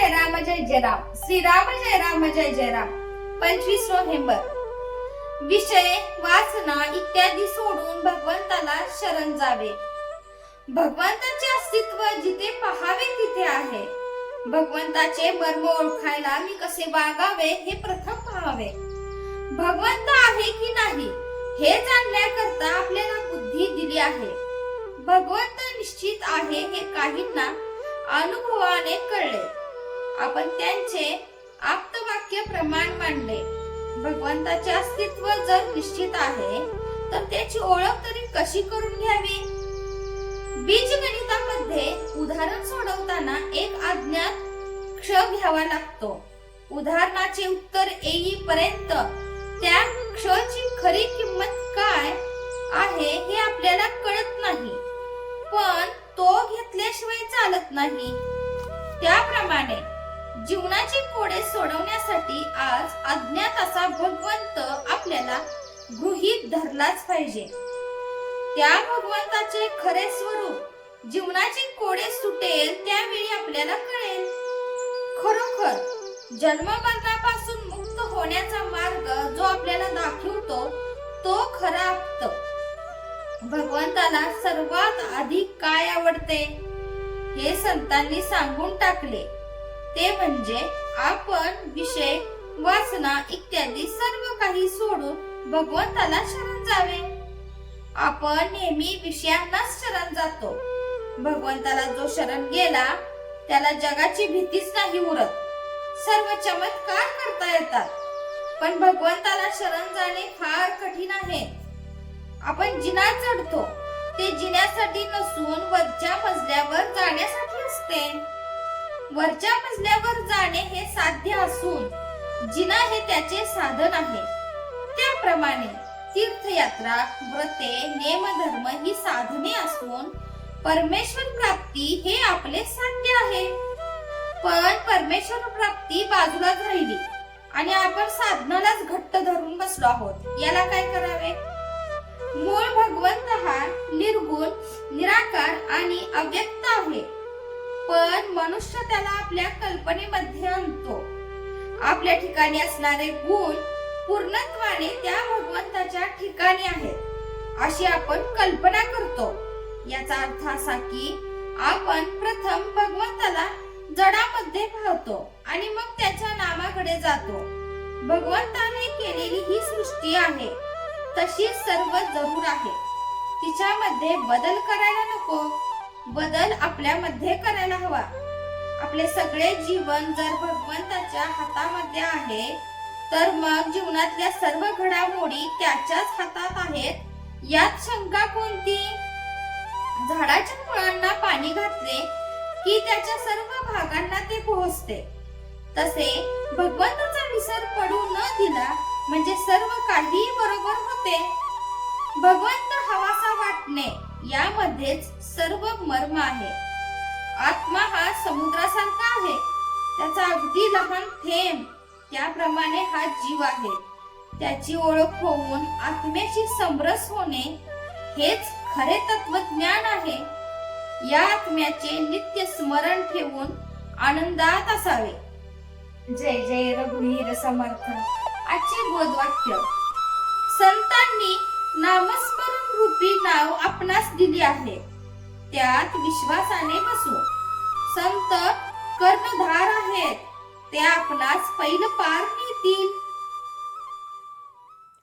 जय राम जय जय राम श्रीराम जय राम जय जय राम पंचवीस नोव्हेंबर. विषय वासना इत्यादी सोडून भगवंताला शरण जावे. भगवंताचे अस्तित्व जिथे पहावे तिथे आहे. भगवंताचे मर्म ओळखायला मी कसे वागावे हे प्रथम पाहावे. भगवंत आहे की नाही हे जाणण्याकरता आपल्याला बुद्धी दिली आहे. भगवंत निश्चित आहे हे काहींना अनुभवाने कळले. आपण त्यांचे आप्तवाक्य प्रमाण मानले भगवंताचे अस्तित्व जर निश्चित आहे तर त्याची ओळख तरी कशी करून घ्यावी? बीजगणितामध्ये उदाहरण सोडवताना एक अज्ञात क्ष घ्यावा लागतो. उदाहरणाचे उत्तर येईपर्यंत त्या क्षची खरी किंमत काय आहे हे आपल्याला कळत नाही. पण तो घेतल्याशिवाय चालत नाही. त्याप्रमाणे जीवनाची कोडे सोडवण्यासाठी आज अज्ञात असा भगवंत आपल्याला गृहीत धरलाच पाहिजे. त्या भगवंताचे खरे स्वरूप जीवनाची कोडे सुटेल त्यावेळी आपल्याला कळेल. खरोखर जन्म मरणापासून मुक्त होण्याचा मार्ग जो आपल्याला दाखवतो तो खरा आप्त. भगवंताला सर्वात अधिक काय आवडते? हे संतांनी सांगून टाकले. ते म्हणजे आपण विषय वासना इत्यादी सर्व काही सोडून भगवंताला शरण जावे. आपण नेहमी विषयांनाच शरण जातो. भगवंताला जो शरण गेला त्याला जगाची भीतीच नाही उरत. सर्व चमत्कार करता येतात. पण भगवंताला शरण जाणे फार कठीण आहे. आपण जिना चढतो ते जिन्यासाठी नसून वरच्या मजल्यावर जाण्यासाठी असते. वरच्या मजल्यावर जाणे हे साध्य असून जिना हे त्याचे साधन आहे. त्याप्रमाणे तीर्थयात्रा व्रते नेमधर्म ही साधने असून परमेश्वर प्राप्ती हे आपले साध्य आहे. पण परमेश्वर प्राप्ती बाजूलाच राहिली आणि आपण साधनालाच घट्ट धरून बसलो आहोत. याला काय करावे? मूळ भगवंत हा निर्गुण निराकार आणि अव्यक्त आहे. पण मनुष्य त्याला आपल्या कल्पनेमध्ये आणतो. आपल्या ठिकाणी असणारे गुण पूर्णत्वाने त्या भगवंताच्या ठिकाणी आहेत. अशी आपण कल्पना करतो. याचा अर्थ असा की आपण प्रथम भगवंताला जडामध्ये पाहतो आणि मग त्याच्या नामाकडे जातो. भगवंताने केलेली ही सृष्टी आहे. तशी सर्व जरूर आहे. तिच्यामध्ये बदल करायला नको. बदल आपल्यामध्ये करायला हवा. आपले सगळे जीवन जर भगवंताच्या हातामध्ये आहे तर मग जीवनातल्या सर्व घडामोडी त्याच्याच हातात आहेत. यात शंका कोणती? झाडाच्या मुळांना पाणी घातले की त्याच्या सर्व भागांना ते पोहोचते. तसे भगवंताचा विसर पडू न दिला म्हणजे सर्व काही बरोबर होते. भगवंत हवासा वाटणे यामध्येच सर्व मर्म आहे. आत्मा हा समुद्रासारखा आहे. त्याचा अगदी लहान थेंब त्याप्रमाणे हा जीव आहे. त्याची ओळख होऊन आत्म्याशी समरस होणे हेच खरे तत्वज्ञान आहे. या आत्म्याचे नित्य स्मरण ठेवून आनंदात असावे. जय जय रघुवीर समर्थ. आजचे बोधवाक्य. संतांनी नामस्मरण रूपी नाव आपणास दिली आहे. त्यात विश्वासाने बसू. संत कर्णधार आहेत. ते आपणास पैल पार नेतील.